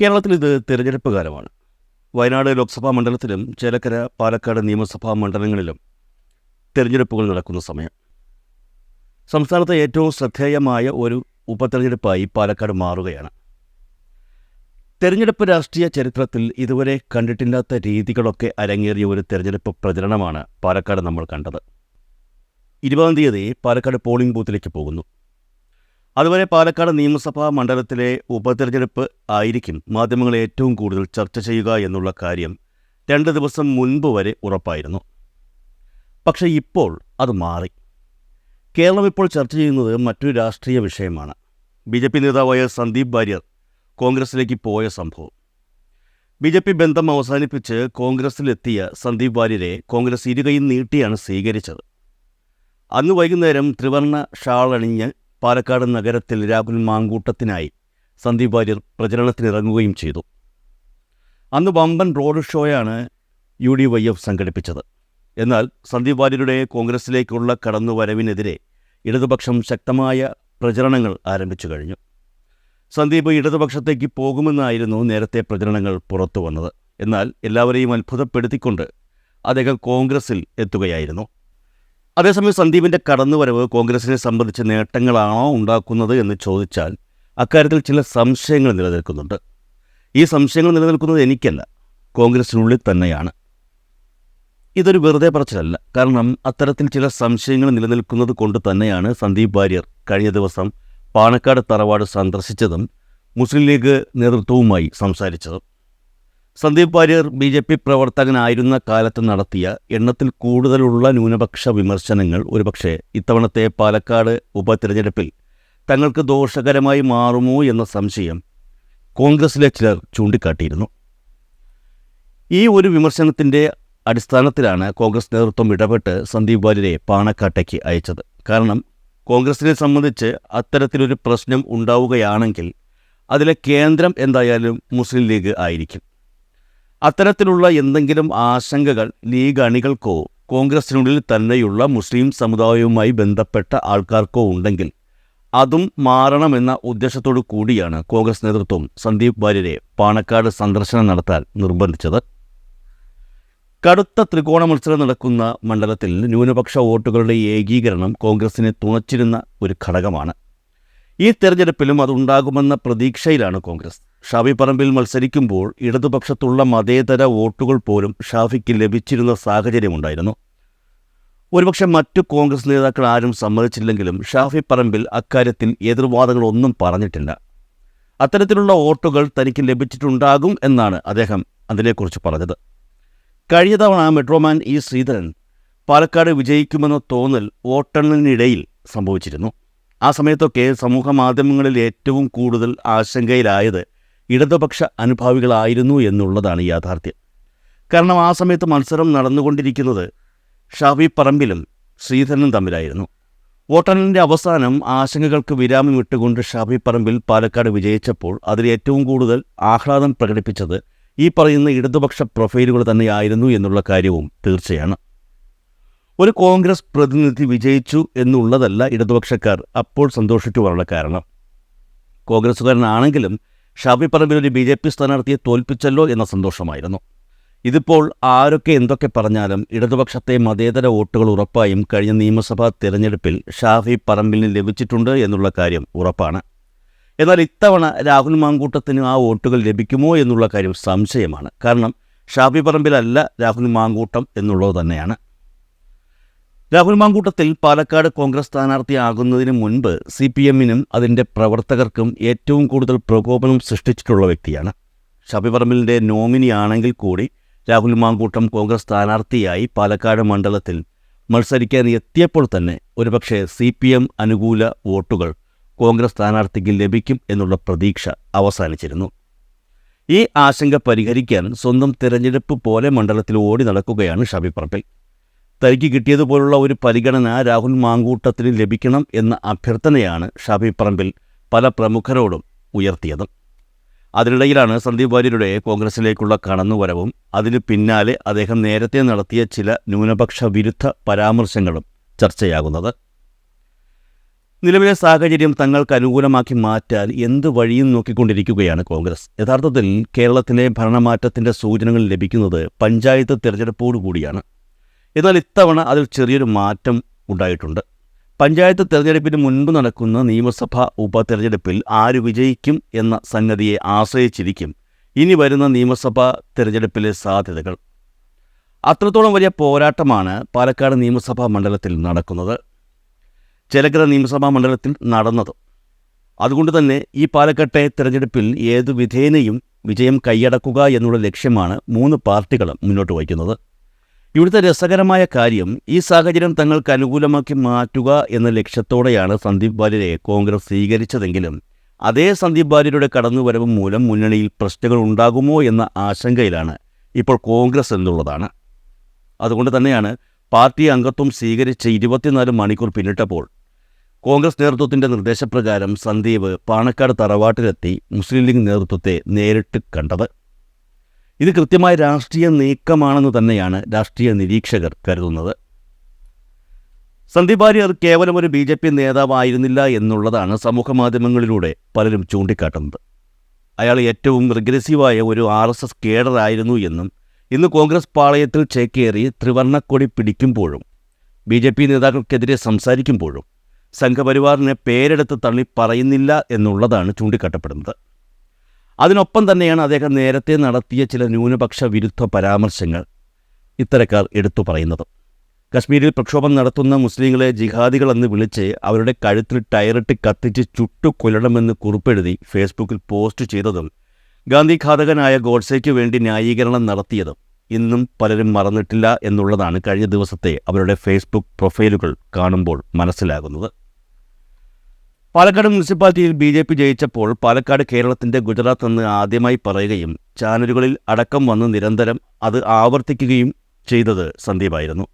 കേരളത്തിൽ ഇത് തിരഞ്ഞെടുപ്പ് കാലമാണ്. വയനാട് ലോക്സഭാ മണ്ഡലത്തിലും ചേലക്കര പാലക്കാട് നിയമസഭാ മണ്ഡലങ്ങളിലും തിരഞ്ഞെടുപ്പുകൾ നടക്കുന്ന സമയം. സംസ്ഥാനത്തെ ഏറ്റവും ശ്രദ്ധേയമായ ഒരു ഉപതെരഞ്ഞെടുപ്പായി പാലക്കാട് മാറുകയാണ്. തെരഞ്ഞെടുപ്പ് രാഷ്ട്രീയ ചരിത്രത്തിൽ ഇതുവരെ കണ്ടിട്ടില്ലാത്ത രീതികളൊക്കെ അരങ്ങേറിയ ഒരു തെരഞ്ഞെടുപ്പ് പ്രചരണമാണ് പാലക്കാട് നമ്മൾ കണ്ടത്. ഇരുപതാം തീയതി പാലക്കാട് പോളിംഗ് ബൂത്തിലേക്ക് പോകുന്നു. അതുവരെ പാലക്കാട് നിയമസഭാ മണ്ഡലത്തിലെ ഉപതെരഞ്ഞെടുപ്പ് ആയിരിക്കും മാധ്യമങ്ങൾ ഏറ്റവും കൂടുതൽ ചർച്ച ചെയ്യുക എന്നുള്ള കാര്യം രണ്ട് ദിവസം മുൻപ് വരെ ഉറപ്പായിരുന്നു. പക്ഷേ ഇപ്പോൾ അത് മാറി. കേരളം ഇപ്പോൾ ചർച്ച ചെയ്യുന്നത് മറ്റൊരു രാഷ്ട്രീയ വിഷയമാണ്. ബി ജെ പി നേതാവായ സന്ദീപ് വാര്യർ കോൺഗ്രസിലേക്ക് പോയ സംഭവം. ബി ജെ പി ബന്ധം അവസാനിപ്പിച്ച് കോൺഗ്രസിലെത്തിയ സന്ദീപ് വാര്യരെ കോൺഗ്രസ് ഇരുകയും നീട്ടിയാണ് സ്വീകരിച്ചത്. അന്ന് വൈകുന്നേരം ത്രിവർണ ഷാൾ അണിഞ്ഞ് പാലക്കാട് നഗരത്തിൽ രാഹുൽ മാങ്കൂട്ടത്തിനായി സന്ദീപ് വാര്യർ പ്രചരണത്തിനിറങ്ങുകയും ചെയ്തു. അന്ന് വമ്പൻ റോഡ് ഷോയാണ് യു ഡി വൈ എഫ് സംഘടിപ്പിച്ചത്. എന്നാൽ സന്ദീപ് വാര്യരുടെ കോൺഗ്രസിലേക്കുള്ള കടന്നുവരവിനെതിരെ ഇടതുപക്ഷം ശക്തമായ പ്രചരണങ്ങൾ ആരംഭിച്ചു കഴിഞ്ഞു. സന്ദീപ് ഇടതുപക്ഷത്തേക്ക് പോകുമെന്നായിരുന്നു നേരത്തെ പ്രചരണങ്ങൾ പുറത്തു വന്നത് എന്നാൽ എല്ലാവരെയും അത്ഭുതപ്പെടുത്തിക്കൊണ്ട് അദ്ദേഹം കോൺഗ്രസിൽ എത്തുകയായിരുന്നു. അതേസമയം സന്ദീപിന്റെ കടന്നുവരവ് കോൺഗ്രസിനെ സംബന്ധിച്ച് നേട്ടങ്ങളാണോ ഉണ്ടാക്കുന്നത് എന്ന് ചോദിച്ചാൽ അക്കാര്യത്തിൽ ചില സംശയങ്ങൾ നിലനിൽക്കുന്നുണ്ട്. ഈ സംശയങ്ങൾ നിലനിൽക്കുന്നത് എനിക്കല്ല കോൺഗ്രസിനുള്ളിൽ തന്നെയാണ്. ഇതൊരു വെറുതെ പറച്ചിലല്ല. കാരണം അത്തരത്തിൽ ചില സംശയങ്ങൾ നിലനിൽക്കുന്നത് കൊണ്ട് തന്നെയാണ് സന്ദീപ് വാര്യർ കഴിഞ്ഞ ദിവസം പാണക്കാട് തറവാട് സന്ദർശിച്ചതും മുസ്ലിം ലീഗ് നേതൃത്വവുമായി സംസാരിച്ചതും. Sandeep Warrier B J P പ്രവർത്തകനായിരുന്ന കാലത്ത് നടത്തിയ എണ്ണത്തിൽ കൂടുതലുള്ള ന്യൂനപക്ഷ വിമർശനങ്ങൾ ഒരുപക്ഷെ ഇത്തവണത്തെ പാലക്കാട് ഉപതിരഞ്ഞെടുപ്പിൽ തങ്ങൾക്ക് ദോഷകരമായി മാറുമോ എന്ന സംശയം കോൺഗ്രസിലെ ചിലർ ചൂണ്ടിക്കാട്ടിയിരുന്നു. ഈ ഒരു വിമർശനത്തിന്റെ അടിസ്ഥാനത്തിലാണ് കോൺഗ്രസ് നേതൃത്വം ഇടപെട്ട് സന്ദീപ് വാര്യരെ പാണക്കാട്ടേക്ക് അയച്ചത്. കാരണം കോൺഗ്രസിനെ സംബന്ധിച്ച് അത്തരത്തിലൊരു പ്രശ്നം ഉണ്ടാവുകയാണെങ്കിൽ അതിലെ കേന്ദ്രം എന്തായാലും മുസ്ലിം ലീഗ് ആയിരിക്കും. അത്തരത്തിലുള്ള എന്തെങ്കിലും ആശങ്കകൾ ലീഗ് അണികൾക്കോ കോൺഗ്രസിനുള്ളിൽ തന്നെയുള്ള മുസ്ലിം സമുദായവുമായി ബന്ധപ്പെട്ട ആൾക്കാർക്കോ ഉണ്ടെങ്കിൽ അതും മാറണമെന്ന ഉദ്ദേശത്തോടു കൂടിയാണ് കോൺഗ്രസ് നേതൃത്വം സന്ദീപ് വാര്യരെ പാണക്കാട് സന്ദർശനം നടത്താൻ നിർബന്ധിച്ചത്. കടുത്ത ത്രികോണ മത്സരം നടക്കുന്ന മണ്ഡലത്തിൽ ന്യൂനപക്ഷ വോട്ടുകളുടെ ഏകീകരണം കോൺഗ്രസിനെ തുണച്ചിരുന്ന ഒരു ഘടകമാണ്. ഈ തെരഞ്ഞെടുപ്പിലും അതുണ്ടാകുമെന്ന പ്രതീക്ഷയിലാണ് കോൺഗ്രസ്. ഷാഫി പറമ്പിൽ മത്സരിക്കുമ്പോൾ ഇടതുപക്ഷത്തുള്ള മതേതര വോട്ടുകൾ പോലും ഷാഫിക്ക് ലഭിച്ചിരുന്ന സാഹചര്യമുണ്ടായിരുന്നു. ഒരുപക്ഷെ മറ്റു കോൺഗ്രസ് നേതാക്കൾ ആരും സമ്മതിച്ചില്ലെങ്കിലും ഷാഫി പറമ്പിൽ അക്കാര്യത്തിൽ എതിർവാദങ്ങളൊന്നും പറഞ്ഞിട്ടില്ല. അത്തരത്തിലുള്ള വോട്ടുകൾ തനിക്ക് ലഭിച്ചിട്ടുണ്ടാകും എന്നാണ് അദ്ദേഹം അതിനെക്കുറിച്ച് പറഞ്ഞത്. കഴിഞ്ഞ തവണ മെട്രോമാൻ ഇ ശ്രീധരൻ പാലക്കാട് വിജയിക്കുമെന്ന തോന്നൽ വോട്ടെണ്ണലിനിടയിൽ സംഭവിച്ചിരുന്നു. ആ സമയത്തൊക്കെ സമൂഹ മാധ്യമങ്ങളിൽ ഏറ്റവും കൂടുതൽ ആശങ്കയിലായത് ഇടതുപക്ഷ അനുഭാവികളായിരുന്നു എന്നുള്ളതാണ് യാഥാർത്ഥ്യം. കാരണം ആ സമയത്ത് മത്സരം നടന്നുകൊണ്ടിരിക്കുന്നത് ഷാഫി പറമ്പിലും ശ്രീധരനും തമ്മിലായിരുന്നു. വോട്ടെണ്ണലിന്റെ അവസാനം ആശങ്കകൾക്ക് വിരാമം ഇട്ടുകൊണ്ട് ഷാഫി പറമ്പിൽ പാലക്കാട് വിജയിച്ചപ്പോൾ അതിൽ ഏറ്റവും കൂടുതൽ ആഹ്ലാദം പ്രകടിപ്പിച്ചത് ഈ പറയുന്ന ഇടതുപക്ഷ പ്രൊഫൈലുകൾ തന്നെയായിരുന്നു എന്നുള്ള കാര്യവും തീർച്ചയാണ്. ഒരു കോൺഗ്രസ് പ്രതിനിധി വിജയിച്ചു എന്നുള്ളതല്ല ഇടതുപക്ഷക്കാർ അപ്പോൾ സന്തോഷിച്ചു കാരണം. കോൺഗ്രസ്സുകാരനാണെങ്കിലും ഷാഫി പറമ്പിൽ ഒരു ബി ജെ പി സ്ഥാനാർത്ഥിയെ തോൽപ്പിച്ചല്ലോ എന്ന സന്തോഷമായിരുന്നു. ഇതിപ്പോൾ ആരൊക്കെ എന്തൊക്കെ പറഞ്ഞാലും ഇടതുപക്ഷത്തെ മതേതര വോട്ടുകൾ ഉറപ്പായും കഴിഞ്ഞ നിയമസഭാ തിരഞ്ഞെടുപ്പിൽ ഷാഫി പറമ്പിലിന് ലഭിച്ചിട്ടുണ്ട് എന്നുള്ള കാര്യം ഉറപ്പാണ്. എന്നാൽ ഇത്തവണ രാഹുൽ മാങ്കൂട്ടത്തിന് ആ വോട്ടുകൾ ലഭിക്കുമോ എന്നുള്ള കാര്യം സംശയമാണ്. കാരണം ഷാഫി പറമ്പിലല്ല രാഹുൽ മാങ്കൂട്ടം എന്നുള്ളത് തന്നെയാണ്. രാഹുൽ മാങ്കൂട്ടത്തിൽ പാലക്കാട് കോൺഗ്രസ് സ്ഥാനാർത്ഥിയാകുന്നതിന് മുൻപ് സി പി എമ്മിനും അതിന്റെ പ്രവർത്തകർക്കും ഏറ്റവും കൂടുതൽ പ്രകോപനം സൃഷ്ടിച്ചിട്ടുള്ള വ്യക്തിയാണ്. ഷാഫി പറമ്പിലിന്റെ നോമിനിയാണെങ്കിൽ കൂടി രാഹുൽ മാങ്കൂട്ടം കോൺഗ്രസ് സ്ഥാനാർത്ഥിയായി പാലക്കാട് മണ്ഡലത്തിൽ മത്സരിക്കാൻ എത്തിയപ്പോൾ തന്നെ ഒരുപക്ഷെ സി പി എം അനുകൂല വോട്ടുകൾ കോൺഗ്രസ് സ്ഥാനാർത്ഥിക്ക് ലഭിക്കും എന്നുള്ള പ്രതീക്ഷ അവസാനിച്ചിരുന്നു. ഈ ആശങ്ക പരിഹരിക്കാൻ സ്വന്തം തിരഞ്ഞെടുപ്പ് പോലെ മണ്ഡലത്തിൽ ഓടി നടക്കുകയാണ് പറമ്പിൽ. തനിക്ക് കിട്ടിയതുപോലുള്ള ഒരു പരിഗണന രാഹുൽ മാങ്കൂട്ടത്തിന് ലഭിക്കണം എന്ന അഭ്യർത്ഥനയാണ് ഷാഫി പറമ്പിൽ പല പ്രമുഖരോടും ഉയർത്തിയത്. അതിനിടയിലാണ് സന്ദീപ് വാര്യരുടെ കോൺഗ്രസിലേക്കുള്ള കടന്നുവരവും അതിനു പിന്നാലെ അദ്ദേഹം നേരത്തെ നടത്തിയ ചില ന്യൂനപക്ഷ വിരുദ്ധ പരാമർശങ്ങളും ചർച്ചയാകുന്നത്. നിലവിലെ സാഹചര്യം തങ്ങൾക്ക് അനുകൂലമാക്കി മാറ്റാൻ എന്ത് വഴിയും നോക്കിക്കൊണ്ടിരിക്കുകയാണ് കോൺഗ്രസ്. യഥാർത്ഥത്തിൽ കേരളത്തിലെ ഭരണമാറ്റത്തിന്റെ സൂചനകൾ ലഭിക്കുന്നത് പഞ്ചായത്ത് തിരഞ്ഞെടുപ്പോടുകൂടിയാണ്. എന്നാൽ ഇത്തവണ അതിൽ ചെറിയൊരു മാറ്റം ഉണ്ടായിട്ടുണ്ട്. പഞ്ചായത്ത് തെരഞ്ഞെടുപ്പിന് മുൻപ് നടക്കുന്ന നിയമസഭാ ഉപതെരഞ്ഞെടുപ്പിൽ ആര് വിജയിക്കും എന്ന സംഗതിയെ ആശ്രയിച്ചിരിക്കും ഇനി വരുന്ന നിയമസഭാ തെരഞ്ഞെടുപ്പിലെ സാധ്യതകൾ. അത്രത്തോളം വലിയ പോരാട്ടമാണ് പാലക്കാട് നിയമസഭാ മണ്ഡലത്തിൽ നടക്കുന്നത്. ചെലക്കര നിയമസഭാ മണ്ഡലത്തിൽ നടന്നത്. അതുകൊണ്ട് തന്നെ ഈ പാലക്കാട്ടെ തെരഞ്ഞെടുപ്പിൽ ഏതു വിധേനയും വിജയം കൈയടക്കുക എന്നുള്ള ലക്ഷ്യമാണ് മൂന്ന് പാർട്ടികളും മുന്നോട്ട് വയ്ക്കുന്നത്. ഇവിടുത്തെ രസകരമായ കാര്യം ഈ സാഹചര്യം തങ്ങൾക്ക് അനുകൂലമാക്കി മാറ്റുക എന്ന ലക്ഷ്യത്തോടെയാണ് സന്ദീപ് ബാലിയെ കോൺഗ്രസ് സ്വീകരിച്ചതെങ്കിലും അതേ സന്ദീപ് ബാലിയുടെ കടന്നുവരവ് മൂലം മുന്നണിയിൽ പ്രശ്നങ്ങൾ ഉണ്ടാകുമോ എന്ന ആശങ്കയിലാണ് ഇപ്പോൾ കോൺഗ്രസ് എന്നുള്ളതാണ്. അതുകൊണ്ട് തന്നെയാണ് പാർട്ടി അംഗത്വം സ്വീകരിച്ച് ഇരുപത്തിനാല് മണിക്കൂർ പിന്നിട്ടപ്പോൾ കോൺഗ്രസ് നേതൃത്വത്തിന്റെ നിർദ്ദേശപ്രകാരം സന്ദീപ് പാണക്കാട് തറവാട്ടിലെത്തി മുസ്ലിം ലീഗ് നേതൃത്വത്തെ നേരിട്ട് കണ്ടത്. ഇത് കൃത്യമായ രാഷ്ട്രീയ നീക്കമാണെന്ന് തന്നെയാണ് രാഷ്ട്രീയ നിരീക്ഷകർ കരുതുന്നത്. സന്ദീപ് വാര്യർ കേവലം ഒരു ബി ജെ പി നേതാവായിരുന്നില്ല എന്നുള്ളതാണ് സമൂഹ മാധ്യമങ്ങളിലൂടെ പലരും ചൂണ്ടിക്കാട്ടുന്നത്. അയാൾ ഏറ്റവും റിഗ്രസീവായ ഒരു ആർ എസ് എസ് കേഡറായിരുന്നു എന്നും ഇന്ന് കോൺഗ്രസ് പാളയത്തിൽ ചേക്കേറി ത്രിവർണക്കൊടി പിടിക്കുമ്പോഴും ബി ജെ പി നേതാക്കൾക്കെതിരെ സംസാരിക്കുമ്പോഴും സംഘപരിവാറിനെ പേരെടുത്ത് തള്ളി പറയുന്നില്ല എന്നുള്ളതാണ് ചൂണ്ടിക്കാട്ടപ്പെടുന്നത്. അതിനൊപ്പം തന്നെയാണ് അദ്ദേഹം നേരത്തെ നടത്തിയ ചില ന്യൂനപക്ഷ വിരുദ്ധ പരാമർശങ്ങൾ ഇത്തരക്കാർ എടുത്തു പറയുന്നത്. കശ്മീരിൽ പ്രക്ഷോഭം നടത്തുന്ന മുസ്ലിങ്ങളെ ജിഹാദികളെന്ന് വിളിച്ച് അവരുടെ കഴുത്തിൽ ടയറിട്ട് കത്തിച്ച് ചുട്ടു കൊല്ലണമെന്ന് കുറിപ്പെഴുതി ഫേസ്ബുക്കിൽ പോസ്റ്റ് ചെയ്തതും ഗാന്ധി ഘാതകനായ ഗോഡ്സേക്ക് വേണ്ടി ന്യായീകരണം നടത്തിയതും ഇന്നും പലരും മറന്നിട്ടില്ല എന്നുള്ളതാണ് കഴിഞ്ഞ ദിവസത്തെ അവരുടെ ഫേസ്ബുക്ക് പ്രൊഫൈലുകൾ കാണുമ്പോൾ മനസ്സിലാകുന്നത്. പാലക്കാട് മുനിസിപ്പാലിറ്റിയിൽ ബി ജെ പി ജയിച്ചപ്പോൾ പാലക്കാട് കേരളത്തിന്റെ ഗുജറാത്ത് എന്ന് ആദ്യമായി പറയുകയും ചാനലുകളിൽ അടക്കം വന്ന് നിരന്തരം അത് ആവർത്തിക്കുകയും ചെയ്തത് സന്ദീപായിരുന്നു.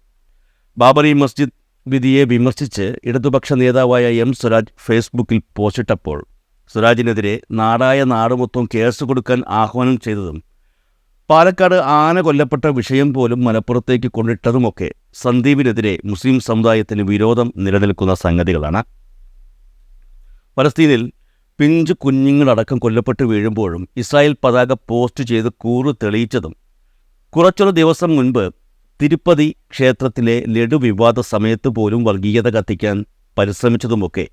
ബാബറി മസ്ജിദ് വിധിയെ വിമർശിച്ച് ഇടതുപക്ഷ നേതാവായ എം സ്വരാജ് ഫേസ്ബുക്കിൽ പോസ്റ്റിട്ടപ്പോൾ സ്വരാജിനെതിരെ നാടായ നാടുമൊത്തം കേസ് കൊടുക്കാൻ ആഹ്വാനം ചെയ്തതും പാലക്കാട് ആന കൊല്ലപ്പെട്ട വിഷയം പോലും മലപ്പുറത്തേക്ക് കൊണ്ടിട്ടതുമൊക്കെ സന്ദീപിനെതിരെ മുസ്ലിം സമുദായത്തിന് വിരോധം നിലനിൽക്കുന്ന സംഗതികളാണ്. പലസ്തീനിൽ പിഞ്ചു കുഞ്ഞുങ്ങളടക്കം കൊല്ലപ്പെട്ട് വീഴുമ്പോഴും ഇസ്രായേൽ പതാക പോസ്റ്റ് ചെയ്ത് കൂറ് തെളിയിച്ചതും കുറച്ചൊരു ദിവസം മുൻപ് തിരുപ്പതി ക്ഷേത്രത്തിലെ ലഡു വിവാദ സമയത്ത് പോലും വർഗീയത കത്തിക്കാൻ പരിശ്രമിച്ചതുമൊക്കെ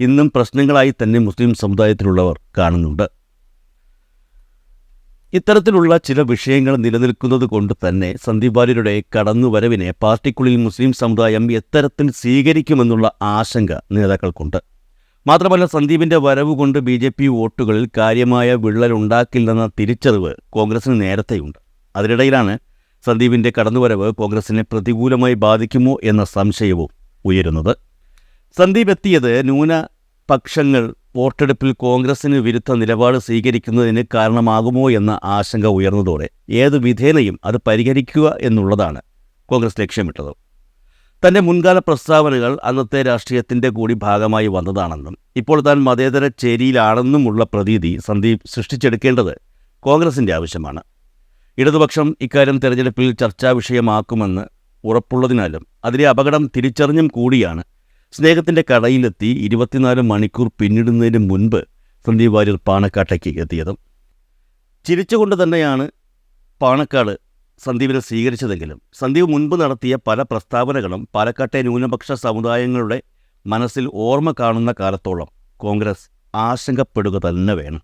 ഇന്നും പ്രശ്നങ്ങളായി തന്നെ മുസ്ലിം സമുദായത്തിലുള്ളവർ കാണുന്നുണ്ട്. ഇത്തരത്തിലുള്ള ചില വിഷയങ്ങൾ നിലനിൽക്കുന്നത് കൊണ്ട് തന്നെ സന്ദീപ് വാര്യരുടെ കടന്നുവരവിനെ പാർട്ടിക്കുള്ളിൽ മുസ്ലിം സമുദായം എത്തരത്തിൽ സ്വീകരിക്കുമെന്നുള്ള ആശങ്ക നേതാക്കൾക്കുണ്ട്. മാത്രമല്ല സന്ദീപിന്റെ വരവ് കൊണ്ട് ബി ജെ പി വോട്ടുകളിൽ കാര്യമായ വിള്ളലുണ്ടാക്കില്ലെന്ന തിരിച്ചറിവ് കോൺഗ്രസിന് നേരത്തെയുണ്ട്. അതിനിടയിലാണ് സന്ദീപിന്റെ കടന്നുവരവ് കോൺഗ്രസിനെ പ്രതികൂലമായി ബാധിക്കുമോ എന്ന സംശയവും ഉയരുന്നത്. സന്ദീപ് എത്തിയത് ന്യൂനപക്ഷങ്ങൾ വോട്ടെടുപ്പിൽ കോൺഗ്രസിന് വിരുദ്ധ നിലപാട് സ്വീകരിക്കുന്നതിന് കാരണമാകുമോ എന്ന ആശങ്ക ഉയർന്നതോടെ ഏത് വിധേനയും അത് പരിഹരിക്കുക എന്നുള്ളതാണ് കോൺഗ്രസ് ലക്ഷ്യമിട്ടത്. തന്റെ മുൻകാല പ്രസ്താവനകൾ അന്നത്തെ രാഷ്ട്രീയത്തിന്റെ കൂടി ഭാഗമായി വന്നതാണെന്നും ഇപ്പോൾ താൻ മതേതര ചേരിയിലാണെന്നുമുള്ള പ്രതീതി സന്ദീപ് സൃഷ്ടിച്ചെടുക്കേണ്ടത് കോൺഗ്രസിന്റെ ആവശ്യമാണ്. ഇടതുപക്ഷം ഇക്കാര്യം തെരഞ്ഞെടുപ്പിൽ ചർച്ചാ വിഷയമാക്കുമെന്ന് ഉറപ്പുള്ളതിനാലും അതിലെ അപകടം തിരിച്ചറിഞ്ഞും കൂടിയാണ് സ്നേഹത്തിന്റെ കടയിലെത്തി ഇരുപത്തിനാല് മണിക്കൂർ പിന്നിടുന്നതിന് മുൻപ് സന്ദീപ് വാര്യർ പാണക്കാട്ടേക്ക് എത്തിയതും. ചിരിച്ചുകൊണ്ട് തന്നെയാണ് പാണക്കാട് സന്ദീപിനെ സ്വീകരിച്ചതെങ്കിലും സന്ദീപ് മുൻപ് നടത്തിയ പല പ്രസ്താവനകളും പാലക്കാട്ടെ ന്യൂനപക്ഷ സമുദായങ്ങളുടെ മനസ്സിൽ ഓർമ്മ കാണുന്ന കാലത്തോളം കോൺഗ്രസ് ആശങ്കപ്പെടുക തന്നെ വേണം.